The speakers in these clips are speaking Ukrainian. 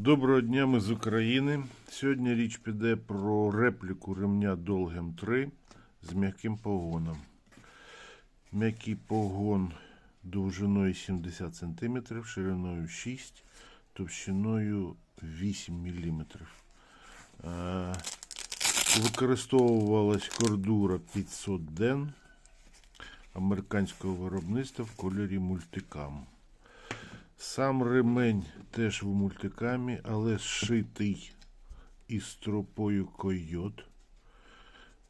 Доброго дня, ми з України. Сьогодні річ піде про репліку ремня Долгем 3 з м'яким погоном. М'який погон довжиною 70 см, шириною 6, товщиною 8 мм. Е, Використовувалась кордура 500 ден американського виробництва в кольорі мультикам. Сам ремень теж в мультикамі, але зшитий із стропою койот,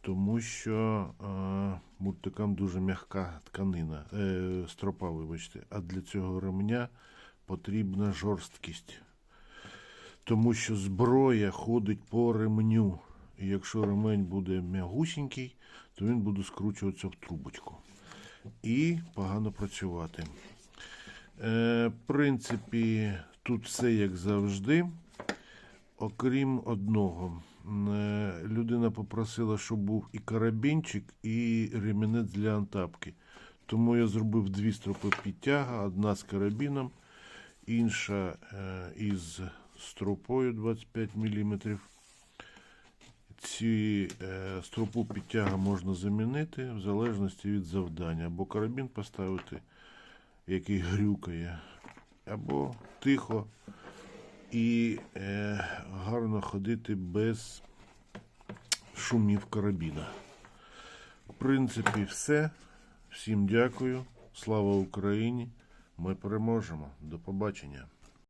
тому що е, мультикам дуже м'яка тканина, е, стропа, вибачте, а для цього ремня потрібна жорсткість. Тому що зброя ходить по ремню. І якщо ремень буде м'ягусінький, то він буде скручуватися в трубочку і погано працювати. Е, в принципі, тут все як завжди, окрім одного. Е, людина попросила, щоб був і карабінчик, і ремінець для антапки. Тому я зробив дві стропи підтяга, одна з карабіном, інша е, із стропою 25 мм. Ці стропу підтяга можна замінити в залежності від завдання. Або карабін поставити, який грюкає, або тихо і е, гарно ходити без шумів карабіна. В принципі, все. Всім дякую. Слава Україні! Ми переможемо. До побачення.